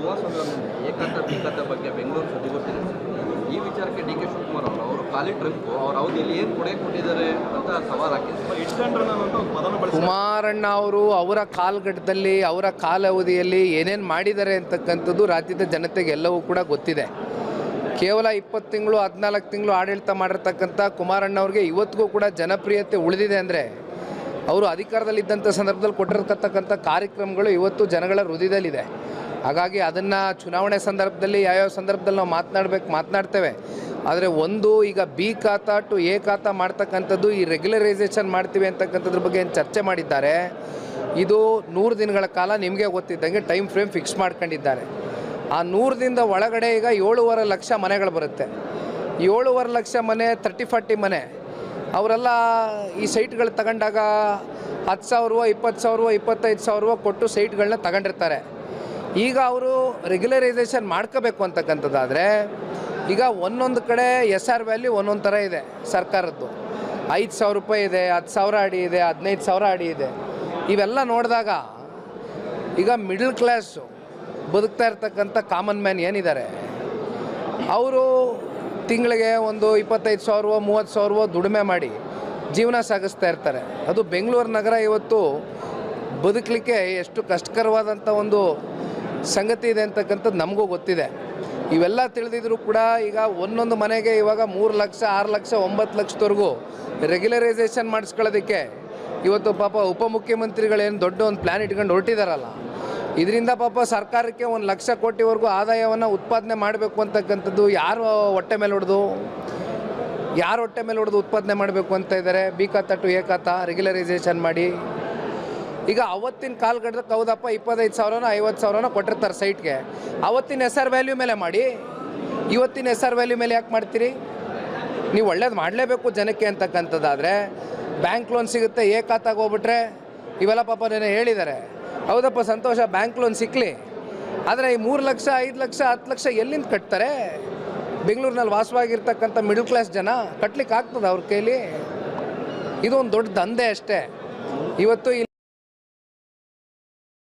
ಕುಮಾರಸ್ವಾಮಿ ಬಗ್ಗೆ ಬೆಂಗಳೂರು ಸುದ್ದಿಗೋಷ್ಠಿ ಈ ವಿಚಾರಕ್ಕೆ ಡಿ ಕೆ ಶಿವಕುಮಾರ್ ಅವರು ಅವರು ಖಾಲಿ ಅವ್ರ ಅವಧಿಯಲ್ಲಿ ಏನು ಕೊಡೆ ಕೊಟ್ಟಿದ್ದಾರೆ ಅಂತ ಸವಾಲ್ ಕುಮಾರಣ್ಣ ಅವರು ಅವರ ಕಾಲಘಟ್ಟದಲ್ಲಿ ಅವರ ಕಾಲಾವಧಿಯಲ್ಲಿ ಏನೇನು ಮಾಡಿದ್ದಾರೆ ಅಂತಕ್ಕಂಥದ್ದು ರಾಜ್ಯದ ಜನತೆಗೆ ಎಲ್ಲವೂ ಕೂಡ ಗೊತ್ತಿದೆ. ಕೇವಲ ಇಪ್ಪತ್ತು ತಿಂಗಳು ಹದಿನಾಲ್ಕು ತಿಂಗಳು ಆಡಳಿತ ಮಾಡಿರ್ತಕ್ಕಂಥ ಕುಮಾರಣ್ಣ ಅವ್ರಿಗೆ ಇವತ್ತಿಗೂ ಕೂಡ ಜನಪ್ರಿಯತೆ ಉಳಿದಿದೆ ಅಂದರೆ ಅವರು ಅಧಿಕಾರದಲ್ಲಿದ್ದಂಥ ಸಂದರ್ಭದಲ್ಲಿ ಕೊಟ್ಟಿರ್ತಕ್ಕಂಥ ಕಾರ್ಯಕ್ರಮಗಳು ಇವತ್ತು ಜನಗಳ ಹೃದಯದಲ್ಲಿದೆ. ಹಾಗಾಗಿ ಅದನ್ನು ಚುನಾವಣೆ ಸಂದರ್ಭದಲ್ಲಿ, ಯಾವ್ಯಾವ ಸಂದರ್ಭದಲ್ಲಿ ನಾವು ಮಾತನಾಡ್ಬೇಕು, ಮಾತನಾಡ್ತೇವೆ. ಆದರೆ ಒಂದು ಈಗ ಬಿ ಖಾತಾ ಟು ಎ ಖಾತಾ ಮಾಡ್ತಕ್ಕಂಥದ್ದು ಈ ರೆಗ್ಯುಲರೈಸೇಷನ್ ಮಾಡ್ತೀವಿ ಅಂತಕ್ಕಂಥದ್ರ ಬಗ್ಗೆ ಏನು ಚರ್ಚೆ ಮಾಡಿದ್ದಾರೆ, ಇದು ನೂರು ದಿನಗಳ ಕಾಲ ನಿಮಗೆ ಗೊತ್ತಿದ್ದಂಗೆ ಟೈಮ್ ಫ್ರೇಮ್ ಫಿಕ್ಸ್ ಮಾಡ್ಕೊಂಡಿದ್ದಾರೆ. ಆ ನೂರು ದಿನದ ಒಳಗಡೆ ಈಗ ಏಳುವರೆ ಲಕ್ಷ ಮನೆಗಳು ಬರುತ್ತೆ. ಏಳುವರೆ ಲಕ್ಷ ಮನೆ ತರ್ಟಿ ಫಾರ್ಟಿ ಮನೆ. ಅವರೆಲ್ಲ ಈ ಸೈಟ್ಗಳು ತಗೊಂಡಾಗ ಹತ್ತು ಸಾವಿರ ಇಪ್ಪತ್ತು ಸಾವಿರ ಇಪ್ಪತ್ತೈದು ಸಾವಿರ ಕೊಟ್ಟು ಸೈಟ್ಗಳನ್ನ ತಗೊಂಡಿರ್ತಾರೆ. ಈಗ ಅವರು ರೆಗ್ಯುಲರೈಸೇಷನ್ ಮಾಡ್ಕೋಬೇಕು ಅಂತಕ್ಕಂಥದ್ದಾದರೆ, ಈಗ ಒಂದೊಂದು ಕಡೆ ಎಸ್ ಆರ್ ವ್ಯಾಲ್ಯೂ ಒಂದೊಂದು ಥರ ಇದೆ ಸರ್ಕಾರದ್ದು. ಐದು ಸಾವಿರ ರೂಪಾಯಿ ಇದೆ ಹತ್ತು ಸಾವಿರ ಅಡಿ ಇದೆ, ಹದಿನೈದು ಸಾವಿರ ಅಡಿ ಇದೆ. ಇವೆಲ್ಲ ನೋಡಿದಾಗ ಈಗ ಮಿಡಲ್ ಕ್ಲಾಸು ಬದುಕ್ತಾ ಇರ್ತಕ್ಕಂಥ ಕಾಮನ್ ಮ್ಯಾನ್ ಏನಿದ್ದಾರೆ? ಅವರು ತಿಂಗಳಿಗೆ ಒಂದು ಇಪ್ಪತ್ತೈದು ಸಾವಿರವೋ, ಮೂವತ್ತು ಸಾವಿರವೋ ದುಡಿಮೆ ಮಾಡಿ ಜೀವನ ಸಾಗಿಸ್ತಾ ಇರ್ತಾರೆ. ಅದು ಬೆಂಗಳೂರು ನಗರ ಇವತ್ತು ಬದುಕಲಿಕ್ಕೆ ಎಷ್ಟು ಕಷ್ಟಕರವಾದಂಥ ಒಂದು ಸಂಗತಿ ಇದೆ ಅಂತಕ್ಕಂಥದ್ದು ನಮಗೂ ಗೊತ್ತಿದೆ. ಇವೆಲ್ಲ ತಿಳಿದಿದ್ರು ಕೂಡ ಈಗ ಒಂದೊಂದು ಮನೆಗೆ ಇವಾಗ ಮೂರು ಲಕ್ಷ, ಆರು ಲಕ್ಷ, ಒಂಬತ್ತು ಲಕ್ಷದವರೆಗೂ ರೆಗ್ಯುಲರೈಸೇಷನ್ ಮಾಡಿಸ್ಕೊಳ್ಳೋದಕ್ಕೆ ಇವತ್ತು ಪಾಪ ಉಪಮುಖ್ಯಮಂತ್ರಿಗಳೇನು ದೊಡ್ಡ ಒಂದು ಪ್ಲ್ಯಾನ್ ಇಟ್ಕೊಂಡು ಹೊರಟಿದಾರಲ್ಲ. ಇದರಿಂದ ಪಾಪ ಸರ್ಕಾರಕ್ಕೆ ಒಂದು ಲಕ್ಷ ಕೋಟಿವರೆಗೂ ಆದಾಯವನ್ನು ಉತ್ಪಾದನೆ ಮಾಡಬೇಕು ಅಂತಕ್ಕಂಥದ್ದು ಯಾರು ಹೊಟ್ಟೆ ಮೇಲೆ ಹೊಡೆದು? ಯಾರು ಹೊಟ್ಟೆ ಮೇಲೆ ಹೊಡೆದು ಉತ್ಪಾದನೆ ಮಾಡಬೇಕು ಅಂತ ಇದ್ದಾರೆ? B khata to A khata regularisation ಮಾಡಿ. ಈಗ ಅವತ್ತಿನ ಕಾಲ್ಗಡಕ್ಕೆ ಹೌದಪ್ಪ, ಇಪ್ಪತ್ತೈದು ಸಾವಿರನೋ, ಐವತ್ತು ಸಾವಿರನೋ ಕೊಟ್ಟಿರ್ತಾರೆ ಸೈಟ್ಗೆ. ಅವತ್ತಿನ ಎಸ್ ಆರ್ ವ್ಯಾಲ್ಯೂ ಮೇಲೆ ಮಾಡಿ. ಇವತ್ತಿನ ಎಸ್ ಆರ್ ವ್ಯಾಲ್ಯೂ ಮೇಲೆ ಯಾಕೆ ಮಾಡ್ತೀರಿ? ನೀವು ಒಳ್ಳೇದು ಮಾಡಲೇಬೇಕು ಜನಕ್ಕೆ ಅಂತಕ್ಕಂಥದ್ದಾದರೆ. ಬ್ಯಾಂಕ್ ಲೋನ್ ಸಿಗುತ್ತೆ, ಏ ಖಾತಾಗೆ ಹೋಗ್ಬಿಟ್ರೆ, ಇವೆಲ್ಲ ಪಾಪ ನೆನೆ ಹೇಳಿದ್ದಾರೆ. ಹೌದಪ್ಪ, ಸಂತೋಷ ಬ್ಯಾಂಕ್ ಲೋನ್ ಸಿಕ್ಕಲಿ ಆದರೆ ಈ ಮೂರು ಲಕ್ಷ, ಐದು ಲಕ್ಷ, ಹತ್ತು ಲಕ್ಷ ಎಲ್ಲಿಂದ ಕಟ್ತಾರೆ? ಬೆಂಗಳೂರಿನಲ್ಲಿ ವಾಸವಾಗಿರ್ತಕ್ಕಂಥ ಮಿಡಲ್ ಕ್ಲಾಸ್ ಜನ ಕಟ್ಲಿಕ್ಕೆ ಆಗ್ತದೆ ಅವ್ರ ಕೈಲಿ? ಇದೊಂದು ದೊಡ್ಡ ದಂಧೆ ಅಷ್ಟೇ. ಇವತ್ತು